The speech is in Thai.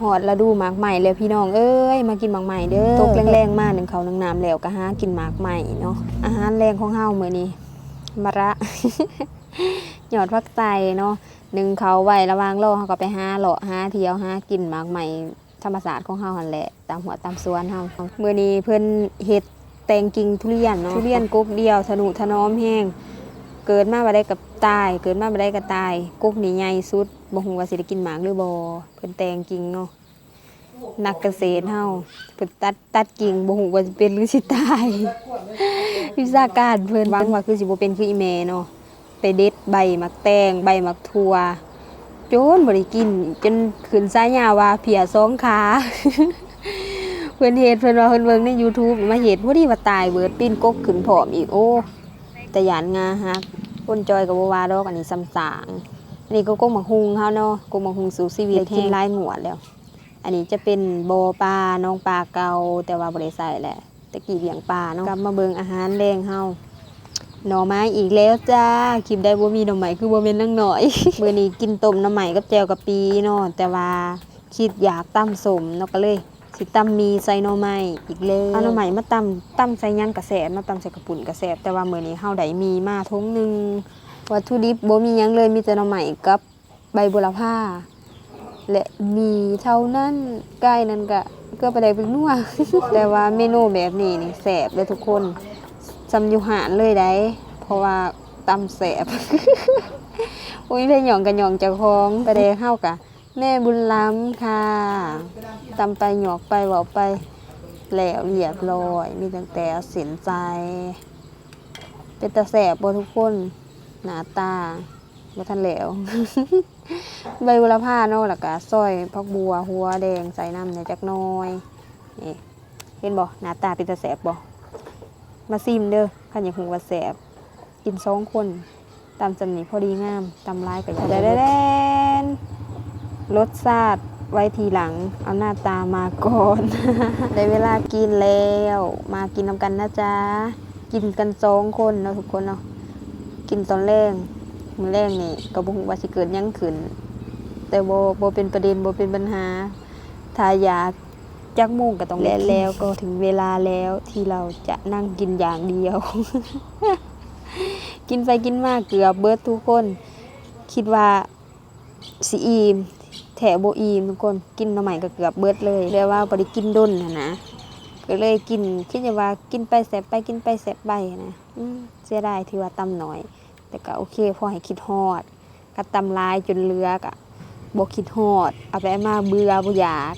หอดฤดูหมากใหม่แล้วพี่น้องเอ้ยมากินหมากใหม่เด้อตกแรงๆมาหนึ่งเขาวหนึ่งน้ำแล้วก็หากินหมากใหม่เนาะอาหารแรงของเฮามื้อนี้มะระหยอดผักไตเนาะหนึ่งเขาไว้ระหวางโลเฮาก็ไปหาเลาะหาเที่ยวหากินหมากใหม่ธรรมศาสตร์ของเฮาหั่นแหละตามหัวตามสวนเฮามื้อนี้เพิ่นเฮ็ดแตงกิ่งทุเรียนเนาะทุเรียนกกเดียวทะนุถนอมแห้งเกิดมาบ่ได้กับตาย เกิดมาบ่ได้กับตายกุ๊กนี่ใหญ่สุด บ่ฮู้ว่าสิได้กินหมากหรือบ่เพิ่นแต่งกิ่งเนาะนักเกษตรเฮาเพิ่นตัดตัดกิ่งบ่ฮู้ว่าสิเป็นหรือสิตาย วิชาการเพิ่นหวังว่าคือสิบ่เป็นคืออีแม่เนาะไปเด็ดใบมักแตงใบมักทั่วจนบ่ได้กิน จนขึ้นสายยาว่าเพียสองขาเพิ่นเฮ็ดเพิ่นว่าเพิ่นเบิ่งใน YouTube มาเฮ็ดพอดีว่าตายเบิดปีนกกขึ้นผอมอีกโอ้แต่หยานงาฮักคนจอยกับบัวาดอกอันนี้ซ้ำสาง อันนี้ก็กงหมักฮุงเขาเนาะกงหมักฮุงสู่ชีวิตแห้งลายหงวดแล้ว อันนี้จะเป็นโบอปลาน้องปลาเก่าแต่ว่าบริใส่แหละตะกี้เลี้ยงปลาเนาะกลับมาเบิงอาหารแรงเฮาหน่อไม้อีกแล้วจ้าคลิปได้บ่มีหน่อไม้คือบ่แม่นนังหน่อยมื้อนี้กินต้มหน่อไม้กับแจวกะปีเนาะแต่ว่าคิดอยากตำสมเนาะก็เลยสิตำมีใส่หน่อไม้อีกเลยเอาหน่อไม้มาตำตำใส่หยังกระแสบมาตำใส่กระปุ่นกระแสบแต่ว่ามื้อนี้เฮาได้มีมาทงหนึง วัตถุดิบบ่มีหยังเลยมีแต่หน่อไม้กับใบบุรพาและมีเท่านั้นใกล้นั้นก็ก็ไปได้เป็นนัว แต่ว่าเมนูแบบนี้นี่แสบเลยทุกคนซำอยู่หานเลยได้ เพราะว่าตำแสบ โอ้ยเพหยองกันหยองเจ้าของไปได้เฮากะแม่บุญล้ำค่ะตำไปหยอกไปเบาไปแล้วเรียบร้อย มีตั้งแต่เอาสินใจ เป็นตาแสบบ่ทุกคน หนาตาบ่ทันแล้วใบบุรพาเนาะแล้วก็ซอยพักบัวหัวแดงใส่น้ำเนี่ยจักน้อยนี่เห็นบ่หน้าตาเป็นตาแสบบ่มาซิมเด้อคันอยากหูว่าแสบกินสองคนตำจำนี้พอดีงามตำลายก็อย่าได้แดนรสชาติไว้ทีหลัง เอาหน้าตามาก่อน ได้เวลากินแล้ว มากินนำกันนะจ๊ะ กินกันสองคนเนาะทุกคนเนาะ กินตอนแรกมื้อแรกนี่ก็บ่ฮู้ว่าสิเกิดหยังขึ้น แต่บ่บ่เป็นประเด็นบ่เป็นปัญหาถ้าอยากจักโมุ่งก็ต้องแล้วแล้วก็ถึงเวลาแล้วที่เราจะนั่งกินอย่างเดียว กินไปกินมาเกือบเบิดทุกคน คิดว่าสิอีมแถวโบอีมทุกคนกินหน่อใหม่ก็เกือบเบิดเลยเรียกว่าบริกินด้นนะนะ ก็เลยกินคิดว่ากินไปแสบไปกินไปแสบไปนะอืเสียดายที่ว่าตำหน่อย แต่ก็โอเคพอให้คิดฮอดก็ตำลายจนเลือกอะบคิดฮอด เอาไปมาเบื่อบ่อยาก